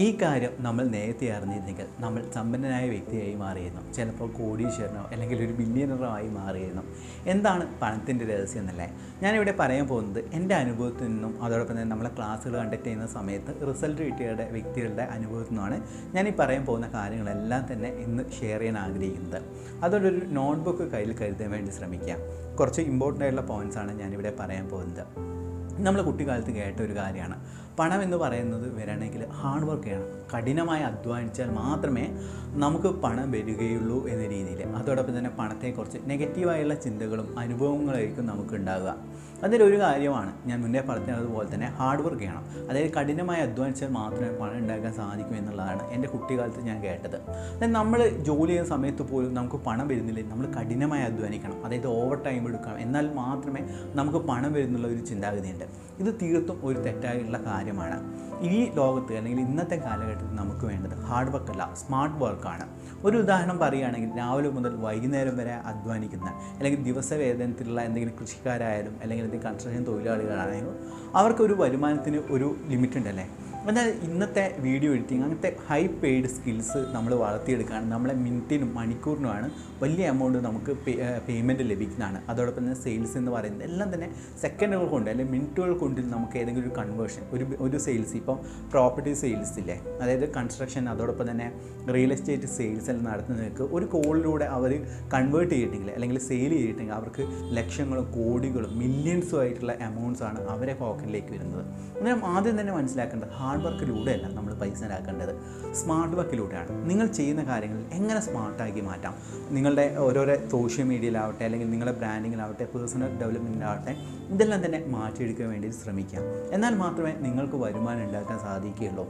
ഈ കാര്യം നമ്മൾ നേരത്തെ അറിഞ്ഞിരുന്നെങ്കിൽ നമ്മൾ സമ്പന്നനായ വ്യക്തിയായി മാറിയിരുന്നു. ചിലപ്പോൾ കോടീശ്വരനോ അല്ലെങ്കിൽ ഒരു ബില്യണറോ ആയി മാറിയിരുന്നു. എന്താണ് പണത്തിന്റെ രഹസ്യം എന്നല്ലേ? ഞാനിവിടെ പറയാൻ പോകുന്നത് എന്റെ അനുഭവത്തിൽ നിന്നും അതോടൊപ്പം തന്നെ നമ്മളെ ക്ലാസ്സുകൾ കണ്ടക്ട് ചെയ്യുന്ന സമയത്ത് റിസൾട്ട് കിട്ടിയ വ്യക്തികളുടെ അനുഭവത്തിൽ നിന്നുമാണ് ഞാൻ ഈ പറയാൻ പോകുന്ന കാര്യങ്ങളെല്ലാം തന്നെ ഇന്ന് ഷെയർ ചെയ്യാൻ ആഗ്രഹിക്കുന്നത്. അതോടൊരു നോട്ട് നോട്ട്ബുക്ക് കയ്യിൽ കരുതാൻ വേണ്ടി ശ്രമിക്കാം കുറച്ച് ഇമ്പോർട്ടന്റ് ആയിട്ടുള്ള പോയിന്റ്സാണ് ഞാനിവിടെ പറയാൻ പോകുന്നത്. നമ്മൾ കുട്ടിക്കാലത്ത് കേട്ട ഒരു കാര്യമാണ്. പണം എന്ന് പറയുന്നത് വരണമെങ്കിൽ ഹാർഡ് വർക്ക് ചെയ്യണം. കഠിനമായി അധ്വാനിച്ചാൽ മാത്രമേ നമുക്ക് പണം വരികയുള്ളൂ എന്ന രീതിയിൽ. അതോടൊപ്പം തന്നെ പണത്തെക്കുറിച്ച് നെഗറ്റീവായുള്ള ചിന്തകളും അനുഭവങ്ങളായിരിക്കും നമുക്ക് ഉണ്ടാകുക അതിലൊരു കാര്യമാണ് ഞാൻ മുന്നേ പറഞ്ഞതുപോലെ തന്നെ ഹാർഡ് വർക്ക് ചെയ്യണം. അതായത് കഠിനമായി അധ്വാനിച്ചാൽ മാത്രമേ പണം ഉണ്ടാക്കാൻ സാധിക്കൂ എന്നുള്ളതാണ് എന്റെ കുട്ടിക്കാലത്ത് ഞാൻ കേട്ടത്. അതായത് നമ്മൾ ജോലി ചെയ്യുന്ന സമയത്ത് പോലും നമുക്ക് പണം വരുന്നില്ല നമ്മൾ കഠിനമായി അധ്വാനിക്കണം. അതായത് ഓവർ ടൈം എടുക്കണം. എന്നാൽ മാത്രമേ നമുക്ക് പണം വരുന്നുള്ള ഒരു ചിന്താഗതിയുണ്ട്. ഇത് തീർത്തും ഒരു തെറ്റായുള്ള തെറ്റായിട്ടുള്ള കാര്യമാണ്. ഈ ലോകത്ത് അല്ലെങ്കിൽ ഇന്നത്തെ കാലഘട്ടത്തിൽ നമുക്ക് വേണ്ടത് ഹാർഡ് വർക്ക് അല്ല സ്മാർട്ട് വർക്കാണ് ഒരു ഉദാഹരണം പറയുകയാണെങ്കിൽ രാവിലെ മുതൽ വൈകുന്നേരം വരെ അധ്വാനിക്കുന്ന അല്ലെങ്കിൽ ദിവസവേതനത്തിലുള്ള എന്തെങ്കിലും കൃഷിക്കാരായാലും അല്ലെങ്കിൽ എന്തെങ്കിലും കൺസ്ട്രക്ഷൻ തൊഴിലാളികളാണെങ്കിലും അവർക്കൊരു വരുമാനത്തിന് ഒരു ലിമിറ്റ് ഉണ്ടല്ലേ? എന്നാൽ ഇന്നത്തെ വീഡിയോ എഡിറ്റിംഗ് അങ്ങനത്തെ ഹൈ പെയ്ഡ് സ്കിൽസ് നമ്മൾ വളർത്തിയെടുക്കാൻ നമ്മളെ മിനിറ്റിനും മണിക്കൂറിനുമാണ് വലിയ എമൗണ്ട് നമുക്ക് പേയ്മെന്റ് ലഭിക്കുന്നതാണ്. അതോടൊപ്പം തന്നെ സെയിൽസ് എന്ന് പറയുന്നത് എല്ലാം തന്നെ സെക്കൻഡുകൾ കൊണ്ട് അല്ലെങ്കിൽ മിനിറ്റുകൾ കൊണ്ട് നമുക്ക് ഏതെങ്കിലും ഒരു കൺവേർഷൻ ഒരു ഒരു സെയിൽസ് ഇപ്പം പ്രോപ്പർട്ടി സെയിൽസ് ഇല്ലേ? അതായത് കൺസ്ട്രക്ഷൻ അതോടൊപ്പം തന്നെ റിയൽ എസ്റ്റേറ്റ് സെയിൽസ് എല്ലാം നടത്തുന്നവർക്ക് ഒരു കോളിലൂടെ അവർ കൺവേർട്ട് ചെയ്തിട്ടെങ്കിൽ അല്ലെങ്കിൽ സെയിൽ ചെയ്തിട്ടെങ്കിൽ അവർക്ക് ലക്ഷങ്ങളും കോടികളും മില്യൺസും ആയിട്ടുള്ള എമൗണ്ട്സ് ആണ് അവരെ പോക്കറ്റിലേക്ക് വരുന്നത്. അന്നേരം ആദ്യം തന്നെ മനസ്സിലാക്കേണ്ടത് ഹാർഡ് വർക്കിലൂടെയല്ല നമ്മൾ പൈസ ഉണ്ടാക്കേണ്ടത്. സ്മാർട്ട് വർക്കിലൂടെയാണ് നിങ്ങൾ ചെയ്യുന്ന കാര്യങ്ങൾ എങ്ങനെ സ്മാർട്ടാക്കി മാറ്റാം? നിങ്ങളുടെ ഓരോരോ സോഷ്യൽ മീഡിയയിലാവട്ടെ അല്ലെങ്കിൽ നിങ്ങളുടെ ബ്രാൻഡിങ്ങിലാവട്ടെ പേഴ്സണൽ ഡെവലപ്മെന്റിലാവട്ടെ ഇതെല്ലാം തന്നെ മാറ്റിയെടുക്കാൻ വേണ്ടി ശ്രമിക്കാം. എന്നാൽ മാത്രമേ നിങ്ങൾക്ക് വരുമാനം ഉണ്ടാക്കാൻ സാധിക്കുകയുള്ളൂ.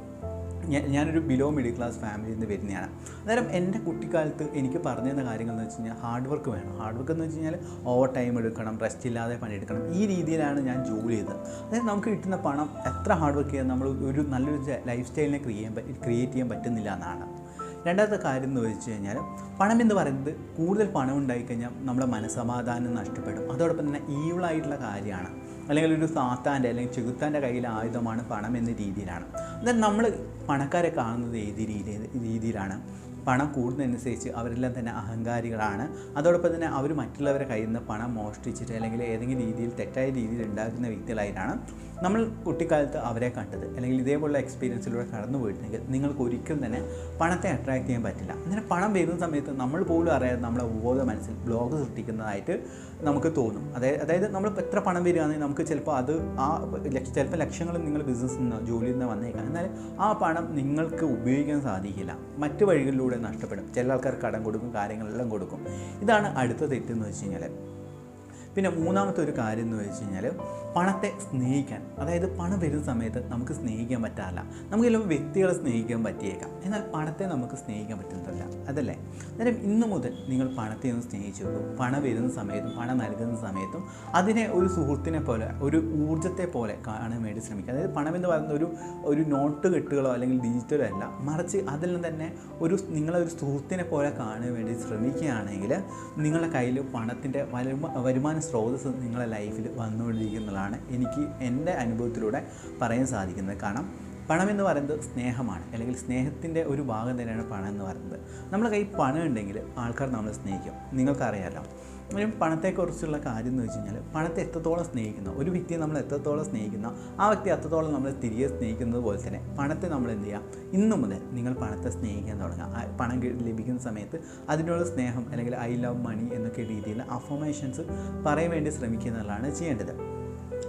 ഞാൻ ഞാനൊരു ബിലോ മിഡിൽ ക്ലാസ് ഫാമിലിയിൽ നിന്ന് വരുന്നതാണ് അന്നേരം എന്റെ കുട്ടിക്കാലത്ത് എനിക്ക് പറഞ്ഞു തന്ന കാര്യങ്ങൾ എന്ന് വെച്ച് കഴിഞ്ഞാൽ ഹാർഡ് വർക്ക് വേണം. ഹാർഡ് വർക്ക് എന്ന് വെച്ച് കഴിഞ്ഞാൽ ഓവർ ടൈം എടുക്കണം റെസ്റ്റ് ഇല്ലാതെ പണിയെടുക്കണം ഈ രീതിയിലാണ് ഞാൻ ജോലി ചെയ്തത്. അതായത് നമുക്ക് കിട്ടുന്ന പണം എത്ര ഹാർഡ് വർക്ക് ചെയ്താൽ നമ്മൾ ഒരു നല്ലൊരു ലൈഫ് സ്റ്റൈലിനെ ക്രിയേറ്റ് ക്രിയേറ്റ് ചെയ്യാൻ പറ്റുന്നില്ല എന്നാണ്. രണ്ടാമത്തെ കാര്യം എന്ന് വെച്ച് കഴിഞ്ഞാൽ പണം എന്ന് പറയുന്നത് കൂടുതൽ പണം ഉണ്ടായിക്കഴിഞ്ഞാൽ നമ്മുടെ മനസ്സമാധാനം നഷ്ടപ്പെടും. അതോടൊപ്പം തന്നെ ഈവിളായിട്ടുള്ള കാര്യമാണ്. അല്ലെങ്കിൽ ഒരു സാത്താന്റെ അല്ലെങ്കിൽ ചെകുത്താന്റെ കയ്യിൽ ആയുധമാണ് പണം എന്ന രീതിയിലാണ്. അതായത് നമ്മൾ പണക്കാരെ കാണുന്നത് ഏത് രീതി രീതിയിലാണ്? പണം കൂടുന്നതനുസരിച്ച് അവരെല്ലാം തന്നെ അഹങ്കാരികളാണ്. അതോടൊപ്പം തന്നെ അവർ മറ്റുള്ളവരെ കയ്യിൽ നിന്ന് പണം മോഷ്ടിച്ചിട്ട് അല്ലെങ്കിൽ ഏതെങ്കിലും രീതിയിൽ തെറ്റായ രീതിയിൽ ഉണ്ടാക്കുന്ന വ്യക്തികളായിട്ടാണ് നമ്മൾ കുട്ടിക്കാലത്ത് അവരെ കണ്ടത്. അല്ലെങ്കിൽ ഇതേപോലുള്ള എക്സ്പീരിയൻസിലൂടെ കടന്നു പോയിട്ടുണ്ടെങ്കിൽ നിങ്ങൾക്ക് ഒരിക്കലും തന്നെ പണത്തെ അട്രാക്ട് ചെയ്യാൻ പറ്റില്ല. അങ്ങനെ പണം വരുന്ന സമയത്ത് നമ്മൾ പോലും അറിയാതെ നമ്മളെ ഉപബോധ മനസ്സിൽ ബ്ലോഗ് സൃഷ്ടിക്കുന്നതായിട്ട് നമുക്ക് തോന്നും. അതായത് അതായത് നമ്മൾ എത്ര പണം വരികയാണെങ്കിൽ നമുക്ക് ചിലപ്പോൾ അത് ആ ചിലപ്പോൾ ലക്ഷങ്ങൾ നിങ്ങൾ ബിസിനസ്സിൽ നിന്നോ ജോലിയിൽ നിന്ന് വന്നേക്കാം. എന്നാൽ ആ പണം നിങ്ങൾക്ക് ഉപയോഗിക്കാൻ സാധിക്കില്ല. മറ്റു വഴികളിലൂടെ നഷ്ടപ്പെടും. ചില ആൾക്കാർ കടം കൊടുക്കും കാര്യങ്ങളെല്ലാം കൊടുക്കും. ഇതാണ് അടുത്ത തെറ്റെന്ന് വെച്ച് കഴിഞ്ഞാൽ പിന്നെ മൂന്നാമത്തെ ഒരു കാര്യം എന്ന് വെച്ച് കഴിഞ്ഞാൽ പണത്തെ സ്നേഹിക്കാൻ. അതായത് പണം വരുന്ന സമയത്ത് നമുക്ക് സ്നേഹിക്കാൻ പറ്റാറില്ല. നമുക്ക് ചിലപ്പോൾ വ്യക്തികളെ സ്നേഹിക്കാൻ പറ്റിയേക്കാം. എന്നാൽ പണത്തെ നമുക്ക് സ്നേഹിക്കാൻ പറ്റുന്നതല്ല. അതല്ലേ? അന്നേരം ഇന്നു മുതൽ നിങ്ങൾ പണത്തെ ഒന്ന് സ്നേഹിച്ചു പണം വരുന്ന സമയത്തും പണം നൽകുന്ന സമയത്തും അതിനെ ഒരു സുഹൃത്തിനെ പോലെ ഒരു ഊർജത്തെ പോലെ കാണാൻ വേണ്ടി ശ്രമിക്കുക. അതായത് പണം എന്ന് പറയുന്ന ഒരു ഒരു നോട്ട് കെട്ടുകളോ അല്ലെങ്കിൽ ഡിജിറ്റലോ അല്ല. മറിച്ച് അതിൽ നിന്ന് തന്നെ ഒരു നിങ്ങളെ ഒരു സുഹൃത്തിനെ പോലെ കാണാൻ വേണ്ടി ശ്രമിക്കുകയാണെങ്കിൽ നിങ്ങളുടെ കയ്യിൽ പണത്തിന്റെ വരുമാ വരുമാന സ്രോതസ്സ് നിങ്ങളുടെ ലൈഫിൽ വന്നുകൊണ്ടിരിക്കുന്നതാണ് എനിക്ക് എന്റെ അനുഭവത്തിലൂടെ പറയാൻ സാധിക്കുന്നത്. കാരണം പണം എന്ന് പറയുന്നത് സ്നേഹമാണ് അല്ലെങ്കിൽ സ്നേഹത്തിന്റെ ഒരു ഭാഗം തന്നെയാണ് പണം എന്ന് പറയുന്നത്. നമ്മുടെ കയ്യിൽ പണം ഉണ്ടെങ്കിൽ ആൾക്കാർ നമ്മളെ സ്നേഹിക്കും. നിങ്ങൾക്കറിയാലോ ഒരു പണത്തെക്കുറിച്ചുള്ള കാര്യം എന്ന് വെച്ച് കഴിഞ്ഞാൽ പണത്തെ എത്രത്തോളം സ്നേഹിക്കുന്ന? ഒരു വ്യക്തിയെ നമ്മൾ എത്രത്തോളം സ്നേഹിക്കുന്ന? ആ വ്യക്തി അത്രത്തോളം നമ്മൾ തിരികെ സ്നേഹിക്കുന്നത് പോലെ തന്നെ പണത്തെ നമ്മൾ എന്ത് ചെയ്യുക ഇന്നു മുതൽ നിങ്ങൾ പണത്തെ സ്നേഹിക്കാൻ തുടങ്ങുക. പണം ലഭിക്കുന്ന സമയത്ത് അതിനോട് സ്നേഹം അല്ലെങ്കിൽ ഐ ലവ് മണി എന്നൊക്കെ രീതിയിൽ അഫോമേഷൻസ് പറയാൻ വേണ്ടി ശ്രമിക്കുക എന്നുള്ളതാണ് ചെയ്യേണ്ടത്.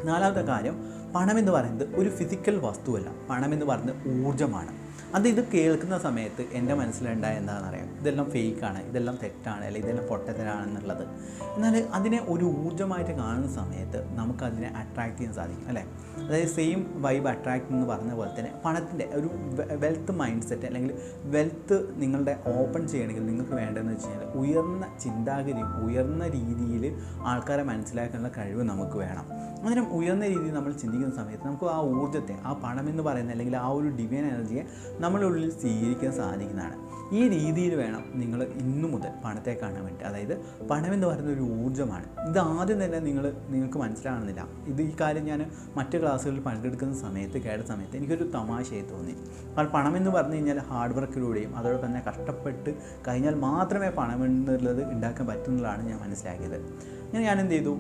നാലാമത്തെ കാര്യം പണം എന്ന് പറയുന്നത് ഒരു ഫിസിക്കൽ വസ്തുവല്ല. പണം എന്ന് പറയുന്നത് ഊർജമാണ്. അത് ഇത് കേൾക്കുന്ന സമയത്ത് എന്റെ മനസ്സിലുണ്ടായ എന്താണെന്നറിയാം ഇതെല്ലാം ഫേക്കാണ് ഇതെല്ലാം തെറ്റാണ് അല്ലെങ്കിൽ ഇതെല്ലാം പൊട്ടത്തരാണെന്നുള്ളത്. എന്നാൽ അതിനെ ഒരു ഊർജമായിട്ട് കാണുന്ന സമയത്ത് നമുക്കതിനെ അട്രാക്ട് ചെയ്യാൻ സാധിക്കും അല്ലേ? അതായത് സെയിം വൈബ് അട്രാക്ട് എന്ന് പറഞ്ഞ പോലെ തന്നെ പണത്തിന്റെ ഒരു വെൽത്ത് മൈൻഡ് സെറ്റ് അല്ലെങ്കിൽ വെൽത്ത് നിങ്ങളുടെ ഓപ്പൺ ചെയ്യണമെങ്കിൽ നിങ്ങൾക്ക് വേണ്ടതെന്ന് വെച്ച് കഴിഞ്ഞാൽ ഉയർന്ന ചിന്താഗതി ഉയർന്ന രീതിയിൽ ആൾക്കാരെ മനസ്സിലാക്കാനുള്ള കഴിവ് നമുക്ക് വേണം. അന്നേരം ഉയർന്ന രീതിയിൽ നമ്മൾ ചിന്തിക്കുന്ന സ്വീകരിക്കുന്ന സമയത്ത് നമുക്ക് ആ ഊർജത്തെ ആ പണം എന്ന് പറയുന്ന അല്ലെങ്കിൽ ആ ഒരു ഡിവൈൻ എനർജിയെ നമ്മുടെ ഉള്ളിൽ സ്വീകരിക്കാൻ സാധിക്കുന്നതാണ്. ഈ രീതിയിൽ വേണം നിങ്ങൾ ഇന്നു മുതൽ പണത്തെ കാണാൻ വേണ്ടി. അതായത് പണം എന്ന് പറയുന്ന ഒരു ഊർജമാണ്. ഇത് ആദ്യം തന്നെ നിങ്ങൾ നിങ്ങൾക്ക് മനസ്സിലാകുന്നില്ല ഇത് ഈ കാര്യം ഞാൻ മറ്റ് ക്ലാസ്സുകളിൽ പങ്കെടുക്കുന്ന സമയത്ത് കേട്ട സമയത്ത് എനിക്കൊരു തമാശയായി തോന്നി. കാരണം പണം എന്ന് പറഞ്ഞു കഴിഞ്ഞാൽ ഹാർഡ് വർക്കിലൂടെയും അതോടൊപ്പം തന്നെ കഷ്ടപ്പെട്ട് കഴിഞ്ഞാൽ മാത്രമേ പണം എന്നുള്ളത് ഉണ്ടാക്കാൻ പറ്റുന്നതാണ് ഞാൻ മനസ്സിലാക്കിയത്. ഞാൻ ഞാൻ എന്ത് ചെയ്തു?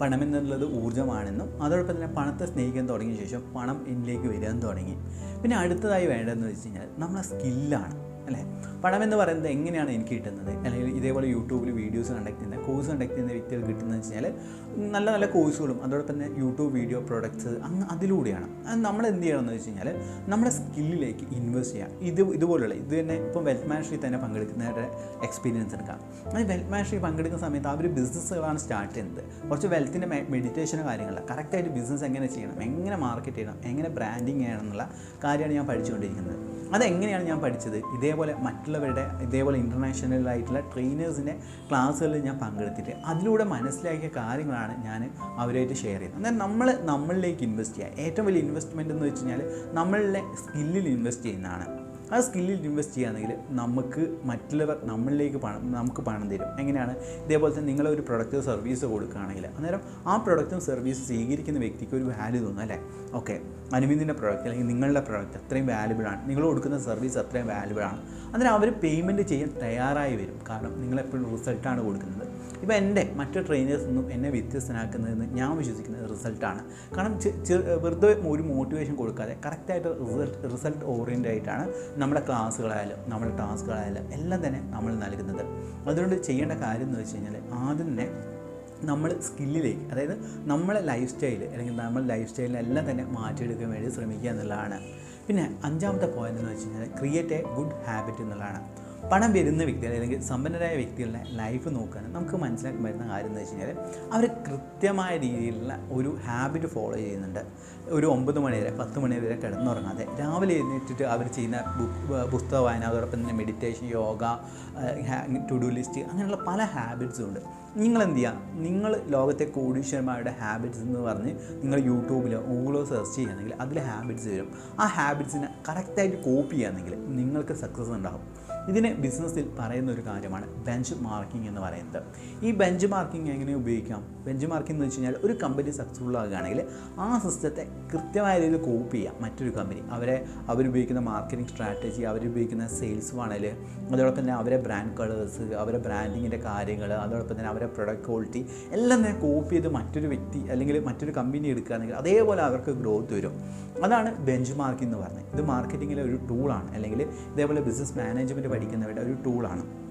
പണം എന്നുള്ളത് ഊർജമാണെന്നും അതോടൊപ്പം തന്നെ പണത്തെ സ്നേഹിക്കാൻ തുടങ്ങിയ ശേഷം പണം എന്നിലേക്ക് വരാൻ തുടങ്ങി. പിന്നെ അടുത്തതായി വേണ്ടതെന്ന് വെച്ച് കഴിഞ്ഞാൽ നമ്മളെ സ്കില്ലാണ് അല്ലേ? പണം എന്ന് പറയുന്നത് എങ്ങനെയാണ് എനിക്ക് കിട്ടുന്നത്? അല്ലെങ്കിൽ ഇതേപോലെ യൂട്യൂബിൽ വീഡിയോസ് കണ്ടക്ട് ചെയ്യുന്ന കോഴ്സ് കണ്ടക്ട് ചെയ്യുന്ന വ്യക്തികൾ കിട്ടുന്നത് വെച്ച് കഴിഞ്ഞാൽ നല്ല നല്ല കോഴ്സുകളും അതോടൊപ്പം തന്നെ യൂട്യൂബ് വീഡിയോ പ്രൊഡക്ട്സ് അങ്ങ് അതിലൂടെയാണ്. അത് നമ്മൾ എന്ത് ചെയ്യണമെന്ന് വെച്ച് കഴിഞ്ഞാൽ നമ്മുടെ സ്കില്ലിലേക്ക് ഇൻവെസ്റ്റ് ചെയ്യാം. ഇത് ഇതുപോലുള്ള ഇത് തന്നെ ഇപ്പം വെൽത്ത് മാനേജറിൽ തന്നെ പങ്കെടുക്കുന്നവരുടെ എക്സ്പീരിയൻസ് എടുക്കാം. അത് വെൽത്ത് മാനേജറിൽ പങ്കെടുക്കുന്ന സമയത്ത് അവർ ബിസിനസ്സുകളാണ് സ്റ്റാർട്ട് ചെയ്യുന്നത്. കുറച്ച് വെൽത്തിന്റെ മെഡിറ്റേഷൻ കാര്യങ്ങൾ കറക്റ്റായിട്ട് ബിസിനസ് എങ്ങനെ ചെയ്യണം എങ്ങനെ മാർക്കറ്റ് ചെയ്യണം എങ്ങനെ ബ്രാൻഡിങ് ചെയ്യണം എന്നുള്ള കാര്യമാണ് ഞാൻ പഠിച്ചുകൊണ്ടിരിക്കുന്നത്. അതെങ്ങനെയാണ് ഞാൻ പഠിച്ചത്? ഇതേപോലെ മറ്റുള്ളവരുടെ ഇതേപോലെ ഇന്റർനാഷണൽ ആയിട്ടുള്ള ട്രെയിനേഴ്സിന്റെ ക്ലാസ്സുകളിൽ ഞാൻ പങ്കെടുത്തിട്ട് അതിലൂടെ മനസ്സിലാക്കിയ കാര്യങ്ങളാണ് ഞാൻ അവരായിട്ട് ഷെയർ ചെയ്യുന്നത്. എന്നാൽ നമ്മൾ നമ്മളിലേക്ക് ഇൻവെസ്റ്റ് ചെയ്യുക. ഏറ്റവും വലിയ ഇൻവെസ്റ്റ്മെന്റ് എന്ന് വെച്ച് കഴിഞ്ഞാൽ നമ്മളുടെ സ്കില്ലിൽ ഇൻവെസ്റ്റ് ചെയ്യുന്നതാണ്. ആ സ്കില്ലിൽ ഇൻവെസ്റ്റ് ചെയ്യുകയാണെങ്കിൽ നമുക്ക് മറ്റുള്ളവർ നമ്മളിലേക്ക് പണം നമുക്ക് പണം തരും. എങ്ങനെയാണ്? ഇതേപോലെ തന്നെ നിങ്ങളൊരു പ്രൊഡക്റ്റ് സർവീസ് കൊടുക്കുകയാണെങ്കിൽ അന്നേരം ആ പ്രൊഡക്റ്റും സർവീസ് സ്വീകരിക്കുന്ന വ്യക്തിക്ക് ഒരു വാല്യൂ തോന്നും അല്ലേ? ഓക്കെ അനുവിന്ദിന്റെ പ്രൊഡക്റ്റ് അല്ലെങ്കിൽ നിങ്ങളുടെ പ്രൊഡക്റ്റ് അത്രയും വാല്യുബിൾ ആണ്. നിങ്ങൾ കൊടുക്കുന്ന സർവീസ് അത്രയും വാല്യുബിൾ ആണ്. അന്നേരം അവർ പേയ്മെന്റ് ചെയ്യാൻ തയ്യാറായി വരും. കാരണം നിങ്ങളെപ്പോഴും റിസൾട്ടാണ് കൊടുക്കുന്നത്. ഇപ്പോൾ എന്റെ മറ്റു ട്രെയിനേഴ്സ് ഒന്നും എന്നെ വ്യത്യസ്തനാക്കുന്നതെന്ന് ഞാൻ വിശ്വസിക്കുന്നത് റിസൾട്ടാണ് കാരണം വെറുതെ ഒരു മോട്ടിവേഷൻ കൊടുക്കാതെ കറക്റ്റായിട്ട് റിസൾട്ട് റിസൾട്ട് ഓറിയന്റ് ആയിട്ടാണ് നമ്മുടെ ക്ലാസ്സുകളായാലും നമ്മുടെ ടാസ്കുകളായാലും എല്ലാം തന്നെ നമ്മൾ നൽകുന്നത്. അതുകൊണ്ട് ചെയ്യേണ്ട കാര്യം എന്ന് വെച്ച് കഴിഞ്ഞാൽ ആദ്യം തന്നെ നമ്മൾ സ്കില്ലിലേക്ക് അതായത് നമ്മളെ ലൈഫ് സ്റ്റൈൽ അല്ലെങ്കിൽ നമ്മൾ ലൈഫ് സ്റ്റൈലിനെല്ലാം തന്നെ മാറ്റിയെടുക്കാൻ വേണ്ടി ശ്രമിക്കുക എന്നുള്ളതാണ്. പിന്നെ അഞ്ചാമത്തെ പോയിന്റ് എന്ന് വെച്ച് കഴിഞ്ഞാൽ ക്രിയേറ്റ് എ ഗുഡ് ഹാബിറ്റ് എന്നുള്ളതാണ്. പണം വരുന്ന വ്യക്തികൾ അല്ലെങ്കിൽ സമ്പന്നരായ വ്യക്തികളുടെ ലൈഫ് നോക്കുകയാണ് നമുക്ക് മനസ്സിലാക്കാൻ പറ്റുന്ന കാര്യം എന്ന് വെച്ച് കഴിഞ്ഞാൽ അവർ കൃത്യമായ രീതിയിലുള്ള ഒരു ഹാബിറ്റ് ഫോളോ ചെയ്യുന്നുണ്ട്. ഒരു ഒമ്പത് മണി വരെ പത്ത് മണി വരെ കിടന്നുറങ്ങാതെ. രാവിലെ എഴുന്നേറ്റിട്ട് അവർ ചെയ്യുന്ന പുസ്തക വായന അതോടൊപ്പം തന്നെ meditation yoga to do list അങ്ങനെയുള്ള പല ഹാബിറ്റ്സും ഉണ്ട്. നിങ്ങൾ എന്ത് ചെയ്യുക നിങ്ങൾ ലോകത്തെ കോടീശ്വരന്മാരുടെ ഹാബിറ്റ്സ് എന്ന് പറഞ്ഞ് നിങ്ങൾ യൂട്യൂബിലോ ഗൂഗിളോ സെർച്ച് ചെയ്യുകയാണെങ്കിൽ അതിൽ ഹാബിറ്റ്സ് വരും. ആ ഹാബിറ്റ്സിനെ കറക്റ്റായിട്ട് കോപ്പി ചെയ്യുകയാണെങ്കിൽ നിങ്ങൾക്ക് സക്സസ് ഉണ്ടാകും. ഇതിന് ബിസിനസ്സിൽ പറയുന്ന ഒരു കാര്യമാണ് ബെഞ്ച് മാർക്കിംഗ് എന്ന് പറയുന്നത്. ഈ ബെഞ്ച് മാർക്കിംഗ് എങ്ങനെ ഉപയോഗിക്കാം? ബെഞ്ച് മാർക്കിംഗ് എന്ന് വെച്ച് കഴിഞ്ഞാൽ ഒരു കമ്പനി സക്സസ്ഫുൾ ആകുകയാണെങ്കിൽ ആ സിസ്റ്റത്തെ കൃത്യമായ രീതിയിൽ കോപ്പി ചെയ്യാം. മറ്റൊരു കമ്പനി അവരെ അവരുപയോഗിക്കുന്ന മാർക്കറ്റിംഗ് സ്ട്രാറ്റജി അവരുപയോഗിക്കുന്ന സെയിൽസ് ഫണൽ അതോടൊപ്പം തന്നെ അവരെ ബ്രാൻഡ് കളേഴ്സ് അവരെ ബ്രാൻഡിങ്ങിന്റെ കാര്യങ്ങൾ അതോടൊപ്പം തന്നെ അവരെ പ്രൊഡക്റ്റ് ക്വാളിറ്റി എല്ലാം തന്നെ കോപ്പി ചെയ്ത് മറ്റൊരു വ്യക്തി അല്ലെങ്കിൽ മറ്റൊരു കമ്പനി എടുക്കുകയാണെങ്കിൽ അതേപോലെ അവർക്ക് ഗ്രോത്ത് വരും. അതാണ് ബെഞ്ച് മാർക്കിംഗ് എന്ന് പറഞ്ഞത് ഇത് മാർക്കറ്റിങ്ങിലെ ഒരു ടൂളാണ് അല്ലെങ്കിൽ ഇതേപോലെ ബിസിനസ് മാനേജ്മെന്റ് പഠിക്കുന്നവരുടെ ഒരു ടൂളാണ്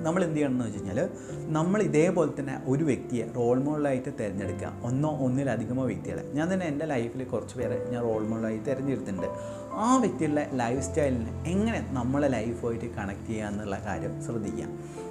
നമ്മൾ എന്ത് ചെയ്യണം എന്ന് വെച്ച് കഴിഞ്ഞാൽ നമ്മൾ ഇതേപോലെ തന്നെ ഒരു വ്യക്തിയെ റോൾ മോഡലായിട്ട് തിരഞ്ഞെടുക്കുക. ഒന്നോ ഒന്നിലധികമോ വ്യക്തികളെ. ഞാൻ തന്നെ എന്റെ ലൈഫിൽ കുറച്ച് പേരെ ഞാൻ റോൾ മോഡലായി തിരഞ്ഞെടുത്തിട്ടുണ്ട്. ആ വ്യക്തിയുടെ ലൈഫ് സ്റ്റൈലിനെ എങ്ങനെ നമ്മളെ ലൈഫുമായിട്ട് കണക്ട് ചെയ്യുക എന്നുള്ള കാര്യം ശ്രദ്ധിക്കുക.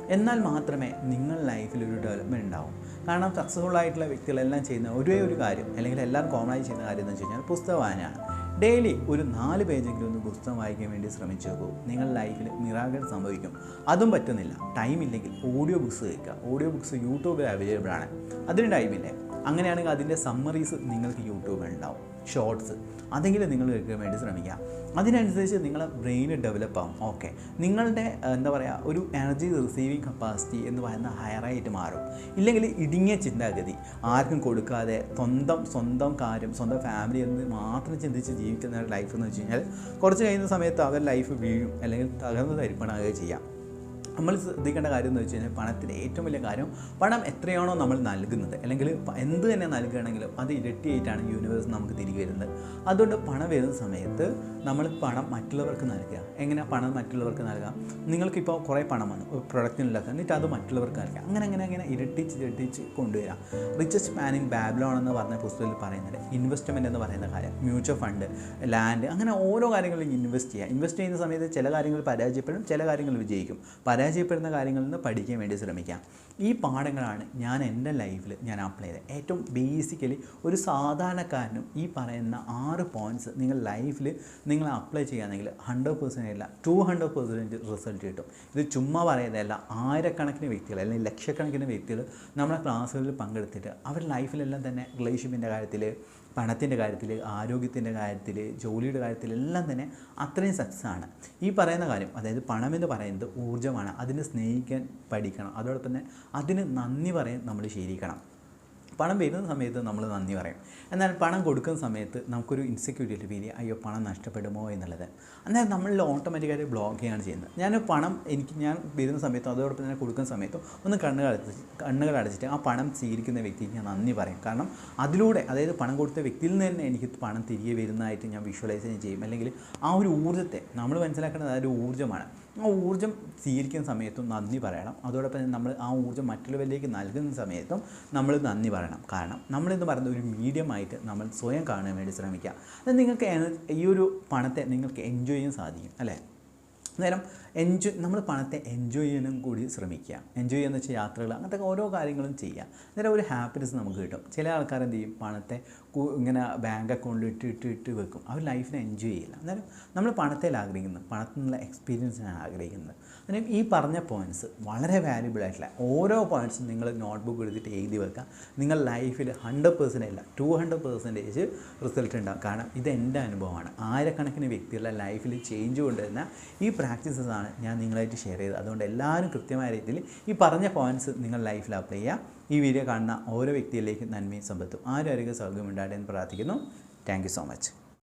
എന്നാൽ മാത്രമേ നിങ്ങൾ ലൈഫിൽ ഒരു ഡെവലപ്മെന്റ് ഉണ്ടാവും. കാരണം സക്സസ്ഫുൾ ആയിട്ടുള്ള വ്യക്തികളെല്ലാം ചെയ്യുന്ന ഒരേ ഒരു കാര്യം അല്ലെങ്കിൽ എല്ലാവരും കോമൺ ആയി ചെയ്യുന്ന കാര്യം എന്ന് വെച്ച് കഴിഞ്ഞാൽ പുസ്തക വായനയാണ് ഡെയിലി ഒരു നാല് പേജെങ്കിലും ഒന്ന് പുസ്തകം വായിക്കാൻ വേണ്ടി ശ്രമിച്ചു നോക്കൂ. നിങ്ങൾ ലൈഫിൽ മിറാകൾ സംഭവിക്കും. അതും പറ്റുന്നില്ല. ടൈം ഇല്ലെങ്കിൽ ഓഡിയോ ബുക്സ് കേൾക്കുക. ഓഡിയോ ബുക്സ് യൂട്യൂബിൽ അവൈലബിൾ ആണ്. അതിന് ടൈമില്ലേ അങ്ങനെയാണെങ്കിൽ അതിന്റെ സമ്മറീസ് നിങ്ങൾക്ക് യൂട്യൂബിൽ ഉണ്ടാവും. ഷോർട്സ് അതെങ്കിലും നിങ്ങൾ കേൾക്കാൻ വേണ്ടി ശ്രമിക്കുക. അതിനനുസരിച്ച് നിങ്ങളെ ബ്രെയിൻ ഡെവലപ്പ് ആവും. ഓക്കെ നിങ്ങളുടെ എന്താ പറയുക ഒരു എനർജി റിസീവിങ് കപ്പാസിറ്റി എന്ന് പറയുന്ന ഹയറായിട്ട് മാറും. ഇല്ലെങ്കിൽ ഇടുങ്ങിയ ചിന്താഗതി. ആർക്കും കൊടുക്കാതെ സ്വന്തം സ്വന്തം കാര്യം സ്വന്തം ഫാമിലി എന്ന് മാത്രം ചിന്തിച്ച് ജീവിക്കുന്ന ലൈഫ് എന്ന് വെച്ച് കഴിഞ്ഞാൽ കുറച്ച് കഴിയുന്ന സമയത്ത് അവർ ലൈഫ് വീഴും. അല്ലെങ്കിൽ തകർന്ന് തരിപ്പണാകുക ചെയ്യാം. നമ്മൾ ശ്രദ്ധിക്കേണ്ട കാര്യം എന്ന് വെച്ച് കഴിഞ്ഞാൽ പണത്തിന്റെ ഏറ്റവും വലിയ കാര്യം പണം എത്രയാണോ നമ്മൾ നൽകുന്നത്. അല്ലെങ്കിൽ എന്ത് തന്നെ നൽകുകയാണെങ്കിലും അത് ഇരട്ടിയായിട്ടാണ് യൂണിവേഴ്സ് നമുക്ക് തിരികെ വരുന്നത്. അതുകൊണ്ട് പണം വരുന്ന സമയത്ത് നമ്മൾ പണം മറ്റുള്ളവർക്ക് നൽകുക. എങ്ങനെ പണം മറ്റുള്ളവർക്ക് നൽകാം? നിങ്ങൾക്കിപ്പോൾ കുറേ പണം വന്നു ഒരു പ്രൊഡക്റ്റിനുണ്ടാക്കുക എന്നിട്ട് അത് മറ്റുള്ളവർക്ക് നൽകുക അങ്ങനെ അങ്ങനെ അങ്ങനെ ഇരട്ടിച്ച് ഇരട്ടിച്ച് കൊണ്ടുവരാം റിച്ചസ്റ്റ് മാൻ ഇൻ ബാബ്ലോൺ എന്ന് പറഞ്ഞ പുസ്തകത്തിൽ പറയുന്നുണ്ട് ഇൻവെസ്റ്റ്മെന്റ് എന്ന് പറയുന്ന കാര്യം. മ്യൂച്വൽ ഫണ്ട് ലാൻഡ് അങ്ങനെ ഓരോ കാര്യങ്ങളിലും ഇൻവെസ്റ്റ് ചെയ്യുക. ഇൻവെസ്റ്റ് ചെയ്യുന്ന സമയത്ത് ചില കാര്യങ്ങൾ പരാജയപ്പെടും ചില കാര്യങ്ങൾ വിജയിക്കും. പരാജയപ്പെടുന്ന കാര്യങ്ങളിൽ നിന്ന് പഠിക്കാൻ വേണ്ടി ശ്രമിക്കാം. ഈ പാഠങ്ങളാണ് ഞാൻ എന്റെ ലൈഫിൽ ഞാൻ അപ്ലൈ ചെയ്തത്. ഏറ്റവും ബേസിക്കലി ഒരു സാധാരണക്കാരനും ഈ പറയുന്ന ആറ് പോയിന്റ്സ് നിങ്ങൾ ലൈഫിൽ നിങ്ങൾ അപ്ലൈ ചെയ്യുകയാണെങ്കിൽ ഹൺഡ്രഡ് പെർസെന്റ് അല്ല ടു ഹൺഡ്രഡ് പെർസെന്റ് റിസൾട്ട് കിട്ടും. ഇത് ചുമ്മാ പറയുന്നതല്ല ആയിരക്കണക്കിന് വ്യക്തികൾ അല്ലെങ്കിൽ ലക്ഷക്കണക്കിന് വ്യക്തികൾ നമ്മുടെ ക്ലാസ്സുകളിൽ പങ്കെടുത്തിട്ട് അവരുടെ ലൈഫിലെല്ലാം തന്നെ റിലേഷൻഷിപ്പിന്റെ കാര്യത്തിൽ പണത്തിന്റെ കാര്യത്തിൽ ആരോഗ്യത്തിന്റെ കാര്യത്തിൽ ജോലിയുടെ കാര്യത്തിൽ എല്ലാം തന്നെ അത്രയും സക്സസ് ആണ്. ഈ പറയുന്ന കാര്യം അതായത് പണം എന്ന് പറയുന്നത് ഊർജമാണ്. അതിനെ സ്നേഹിക്കാൻ പഠിക്കണം. അതോടൊപ്പം തന്നെ അതിന് നന്ദി പറയാൻ നമ്മൾ ശീലിക്കണം. പണം വരുന്ന സമയത്ത് നമ്മൾ നന്ദി പറയും. എന്നാൽ പണം കൊടുക്കുന്ന സമയത്ത് നമുക്കൊരു ഇൻസെക്യൂരിറ്റി ഫീൽ ചെയ്യാം അയ്യോ പണം നഷ്ടപ്പെടുമോ എന്നുള്ളത്. അന്നേരം നമ്മളിൽ ഓട്ടോമാറ്റിക്കായിട്ട് ബ്ലോക്ക് ചെയ്യാണ് ചെയ്യുന്നത്. ഞാൻ പണം എനിക്ക് ഞാൻ വരുന്ന സമയത്തും അതോടൊപ്പം തന്നെ കൊടുക്കുന്ന സമയത്തും ഒന്ന് കണ്ണുകൾ അടച്ച് കണ്ണുകൾ അടച്ചിട്ട് ആ പണം സ്വീകരിക്കുന്ന വ്യക്തിക്ക് ഞാൻ നന്ദി പറയും. കാരണം അതിലൂടെ അതായത് പണം കൊടുത്ത വ്യക്തിയിൽ നിന്ന് തന്നെ എനിക്ക് പണം തിരികെ വരുന്നതായിട്ട് ഞാൻ വിഷ്വലൈസേഷൻ ചെയ്യും അല്ലെങ്കിൽ ആ ഒരു ഊർജത്തെ നമ്മൾ മനസ്സിലാക്കേണ്ടത് ആ ഒരു ഊർജമാണ്. ആ ഊർജം സ്വീകരിക്കുന്ന സമയത്തും നന്ദി പറയണം. അതോടൊപ്പം നമ്മൾ ആ ഊർജം മറ്റുള്ളവരിലേക്ക് നൽകുന്ന സമയത്തും നമ്മൾ നന്ദി പറയണം. കാരണം നമ്മളെന്ന് പറയുന്ന ഒരു മീഡിയമായിട്ട് നമ്മൾ സ്വയം കാണാൻ വേണ്ടി ശ്രമിക്കുക. അത് നിങ്ങൾക്ക് ഈ ഒരു പണത്തെ നിങ്ങൾക്ക് എൻജോയ് ചെയ്യാൻ സാധിക്കും. അല്ലേ? നേരം എൻജോയ് നമ്മൾ പണത്തെ എൻജോയ് ചെയ്യാനും കൂടി ശ്രമിക്കുക. എൻജോയ് ചെയ്യുന്ന വെച്ചാൽ യാത്രകൾ അങ്ങനത്തെ ഓരോ കാര്യങ്ങളും ചെയ്യുക. അന്നേരം ഒരു ഹാപ്പിനെസ് നമുക്ക് കിട്ടും. ചില ആൾക്കാർ എന്ത് ചെയ്യും? പണത്തെ ഇങ്ങനെ ബാങ്ക് അക്കൗണ്ടിൽ ഇട്ട് ഇട്ട് ഇട്ട് വെക്കും. അവർ ലൈഫിനെ എൻജോയ് ചെയ്യില്ല. അന്നേരം നമ്മൾ പണത്തിൽ ആഗ്രഹിക്കുന്നത്. പണത്തിൽ നിന്നുള്ള എക്സ്പീരിയൻസിനാണ് ആഗ്രഹിക്കുന്നത്. അന്നേരം ഈ പറഞ്ഞ പോയിന്റ്സ് വളരെ വാല്യുബിൾ ആയിട്ടുള്ള ഓരോ പോയിന്റ്സും നിങ്ങൾ നോട്ട്ബുക്ക് എടുത്തിട്ട് എഴുതി വെക്കുക. നിങ്ങൾ ലൈഫിൽ ഹൺഡ്രഡ് പെർസെന്റ് അല്ല ടു ഹൺഡ്രഡ് പെർസെന്റേജ് റിസൾട്ട് ഉണ്ടാകും കാരണം ഇത് എന്റെ അനുഭവമാണ്. ആയിരക്കണക്കിന് വ്യക്തികളുടെ ലൈഫിൽ ചേഞ്ച് കൊണ്ടുവരുന്ന ഈ പ്രാക്ടീസസ് ആണ് ഞാൻ നിങ്ങളായിട്ട് ഷെയർ ചെയ്തത്. അതുകൊണ്ട് എല്ലാവരും കൃത്യമായ രീതിയിൽ ഈ പറഞ്ഞ പോയിന്റ്സ് നിങ്ങൾ ലൈഫിൽ അപ്ലൈ ചെയ്യുക. ഈ വീഡിയോ കാണുന്ന ഓരോ വ്യക്തിയിലേക്കും നന്മയും സമ്പത്തും. ആരും ആരോഗ്യ സൗകര്യം ഉണ്ടാകട്ടെ എന്ന് പ്രാർത്ഥിക്കുന്നു. Thank so much